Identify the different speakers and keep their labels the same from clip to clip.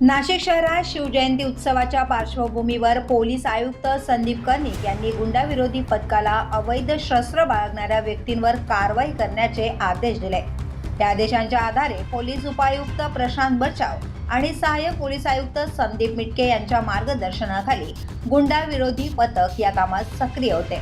Speaker 1: नाशिक शहरात शिवजयंती उत्सवाच्या पार्श्वभूमीवर पोलीस आयुक्त संदीप कर्णिक यांनी गुंडाविरोधी पथकाला अवैध शस्त्र बाळगणाऱ्या व्यक्तींवर कारवाई करण्याचे आदेश दिले. त्या आदेशांच्या आधारे पोलीस उपायुक्त प्रशांत बचाव आणि सहाय्यक पोलीस आयुक्त संदीप मिटके यांच्या मार्गदर्शनाखाली गुंडाविरोधी पथक या कामात सक्रिय होते.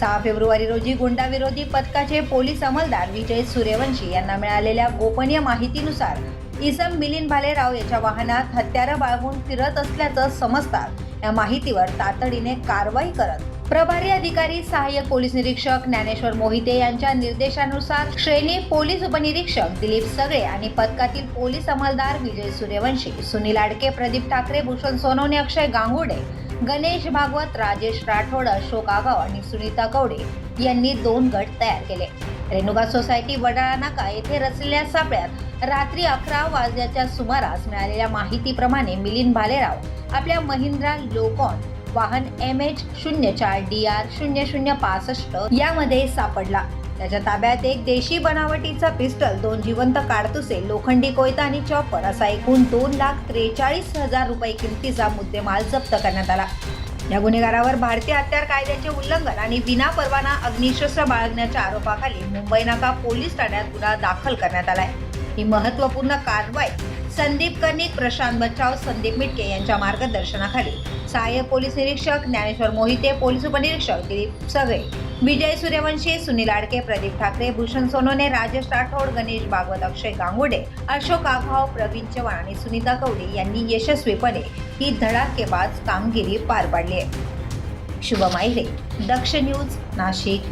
Speaker 1: सहा फेब्रुवारी रोजी गुंडाविरोधी पथकाचे पोलीस अंमलदार विजय सूर्यवंशी यांना मिळालेल्या गोपनीय माहितीनुसार इसम मिलिंद भालेराव याच्या वाहनात हत्यारं बाळगून फिरत असल्याचं समजतात या माहितीवर तातडीने कारवाई करत प्रभारी अधिकारी सहाय्यक पोलीस निरीक्षक ज्ञानेश्वर मोहिते यांच्या निर्देशानुसार श्रेणी पोलीस उपनिरीक्षक दिलीप सगळे आणि पथकातील पोलीस अंमलदार विजय सूर्यवंशी सुनील आडके प्रदीप ठाकरे भूषण सोनवणे अक्षय गांगुडे गणेश भागवत राजेश राठोड अशोक आगाव आणि सुनीता कवडे यांनी दोन गट तयार केले. रेणुका सोसायटी वडाळा नाका येथे रचलेल्या सापळ्यात रात्री अकरा वाजल्याच्या सुमारास मिळालेल्या माहितीप्रमाणे मिलिंद भालेराव आपल्या महिंद्रा लोकॉन वाहन एम एच शून्य चार डी आर शून्य शून्य पासष्ट यामध्ये सापडला. त्याच्या ताब्यात एक देशी बनावटीचा पिस्टल दोन जिवंत काडतुसे लोखंडी कोयता आणि चॉपर असा एकूण दोन लाख त्रेचाळीस हजार रुपये किमतीचा मुद्देमाल जप्त करण्यात आला. या गुन्हेगारावर भारतीय हत्यार कायद्याचे उल्लंघन आणि विनापरवाना अग्निशस्त्र बाळगण्याच्या आरोपाखाली मुंबई नाका पोलीस ठाण्यात गुन्हा दाखल करण्यात आला आहे ही महत्त्वपूर्ण कारवाई संदीप कर्णिक प्रशांत बचाव संदीप मिटके यांच्या मार्गदर्शनाखाली. सहाय्यक पोलीस निरीक्षक ज्ञानेश्वर मोहिते पोलीस उपनिरीक्षक दिलीप सगळे विजय सूर्यवंशी सुनील आडके प्रदीप ठाकरे भूषण सोनोने राजेश राठोड गणेश भागवत अक्षय गांगुडे अशोक आघाव प्रवीण चव्हाण आणि सुनीता कवडे यांनी यशस्वीपणे ही धडाकेबाज कामगिरी पार पाडली आहे. शुभम आहिरे दक्ष न्यूज नाशिक.